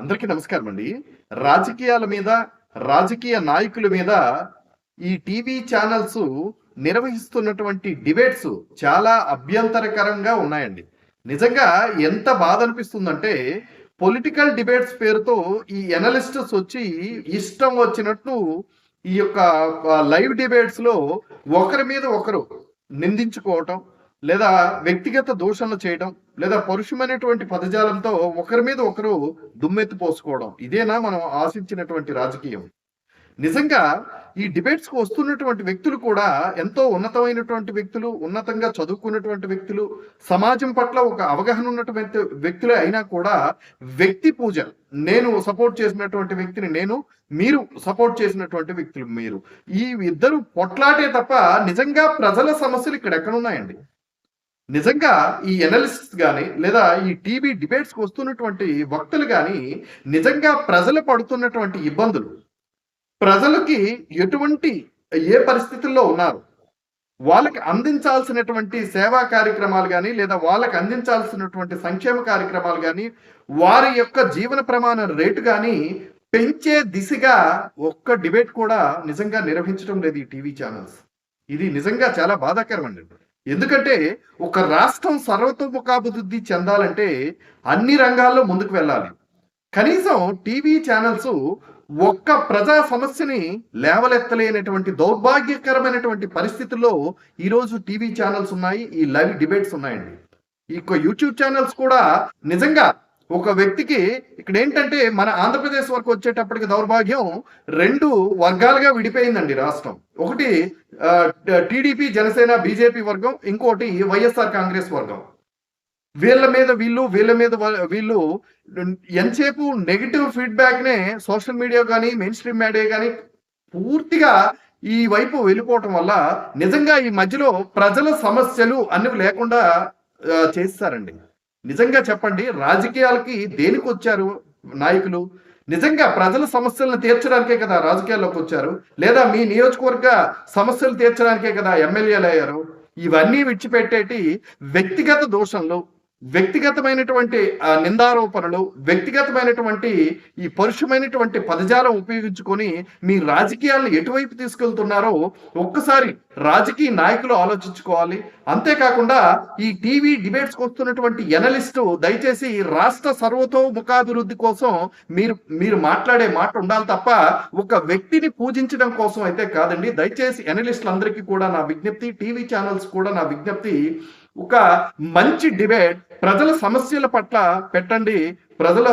అందరికీ నమస్కారం అండి. రాజకీయాల మీద రాజకీయ నాయకుల మీద ఈ టీవీ ఛానల్స్ నిర్వహిస్తున్నటువంటి డిబేట్స్ చాలా అభ్యంతరకరంగా ఉన్నాయండి. నిజంగా ఎంత బాధ అనిపిస్తుందంటే పొలిటికల్ డిబేట్స్ పేరుతో ఈ ఎనలిస్టర్స్ వచ్చి ఇష్టం వచ్చినట్టు ఈ యొక్క లైవ్ డిబేట్స్లో ఒకరి మీద ఒకరు నిందించుకోవటం లేదా వ్యక్తిగత దూషణలు చేయడం లేదా పరుషమైనటువంటి పదజాలంతో ఒకరి మీద ఒకరు దుమ్మెత్తి పోసుకోవడం ఇదేనా మనం ఆశించినటువంటి రాజకీయం. నిజంగా ఈ డిబేట్స్కు వస్తున్నటువంటి వ్యక్తులు కూడా ఎంతో ఉన్నతమైనటువంటి వ్యక్తులు ఉన్నతంగా చదువుకున్నటువంటి వ్యక్తులు సమాజం పట్ల ఒక అవగాహన ఉన్నటువంటి వ్యక్తులే అయినా కూడా వ్యక్తి పూజ నేను సపోర్ట్ చేసినటువంటి వ్యక్తిని నేను మీరు సపోర్ట్ చేసినటువంటి వ్యక్తులు మీరు. ఈ ఇద్దరు పొట్లాటే తప్ప నిజంగా ప్రజల సమస్యలు ఇక్కడ ఎక్కడున్నాయండి? నిజంగా ఈ ఎనలిసిస్ కానీ లేదా ఈ టీవీ డిబేట్స్కి వస్తున్నటువంటి వక్తలు కానీ నిజంగా ప్రజలు పడుతున్నటువంటి ఇబ్బందులు. ప్రజలకి ఎటువంటి ఏ పరిస్థితుల్లో ఉన్నారు? వాళ్ళకి అందించాల్సినటువంటి సేవా కార్యక్రమాలు కానీ లేదా వాళ్ళకి అందించాల్సినటువంటి సంక్షేమ కార్యక్రమాలు కానీ వారి యొక్క జీవన ప్రమాణ రేటు కానీ పెంచే దిశగా ఒక్క డిబేట్ కూడా నిజంగా నిర్వహించడం లేదు ఈ టీవీ ఛానల్స్ ఇది నిజంగా చాలా బాధాకరం అండి ఎందుకంటే ఒక రాష్ట్రం సర్వతోముఖాభివృద్ధి చెందాలంటే అన్ని రంగాల్లో ముందుకు వెళ్ళాలి. కనీసం టీవీ ఛానల్స్ ఒక్క ప్రజా సమస్యని లేవలెత్తలేనటువంటి దౌర్భాగ్యకరమైనటువంటి పరిస్థితుల్లో ఈరోజు టీవీ ఛానల్స్ ఉన్నాయి ఈ లైవ్ డిబేట్స్ ఉన్నాయండి. ఈ యొక్క యూట్యూబ్ ఛానల్స్ కూడా నిజంగా ఒక వ్యక్తికి ఇక్కడ ఏంటంటే మన ఆంధ్రప్రదేశ్ వరకు వచ్చేటప్పటికి దౌర్భాగ్యం రెండు వర్గాలుగా విడిపోయిందండి రాష్ట్రం. ఒకటి టీడీపీ జనసేన బీజేపీ వర్గం ఇంకోటి వైఎస్ఆర్ కాంగ్రెస్ వర్గం. వీళ్ళ మీద వీళ్ళు వీళ్ళ మీద వీళ్ళు ఎంతసేపు నెగిటివ్ ఫీడ్బ్యాక్ నే సోషల్ మీడియా కానీ మెయిన్ స్ట్రీమ్ మీడియా కానీ పూర్తిగా ఈ వైపు వెళ్ళిపోవటం వల్ల నిజంగా ఈ మధ్యలో ప్రజల సమస్యలు అన్ని లేకుండా చేస్తారండి. నిజంగా చెప్పండి రాజకీయాలకి దేనికి వచ్చారు నాయకులు? నిజంగా ప్రజల సమస్యలను తీర్చడానికే కదా రాజకీయాల్లోకి వచ్చారు? లేదా మీ నియోజకవర్గ సమస్యలు తీర్చడానికే కదా ఎమ్మెల్యేలు అయ్యారు ఇవన్నీ విడిచిపెట్టేటి వ్యక్తిగత దోషంలో వ్యక్తిగతమైనటువంటి నిందారోపణలు వ్యక్తిగతమైనటువంటి ఈ పరుషమైనటువంటి పదజాలం ఉపయోగించుకొని మీ రాజకీయాలను ఎటువైపు తీసుకెళ్తున్నారో ఒక్కసారి రాజకీయ నాయకులు ఆలోచించుకోవాలి. అంతేకాకుండా ఈ టీవీ డిబేట్స్ వస్తున్నటువంటి ఎనలిస్టు దయచేసి రాష్ట్ర సర్వతోముఖాభివృద్ధి కోసం మీరు మీరు మాట్లాడే మాట ఉండాలి తప్ప ఒక వ్యక్తిని పూజించడం కోసం అయితే కాదండి. దయచేసి ఎనలిస్టులందరికీ కూడా నా విజ్ఞప్తి టీవీ ఛానల్స్ కూడా నా విజ్ఞప్తి. ఒక మంచి డిబేట్ ప్రజల సమస్యల పట్ల పెట్టండి. ప్రజల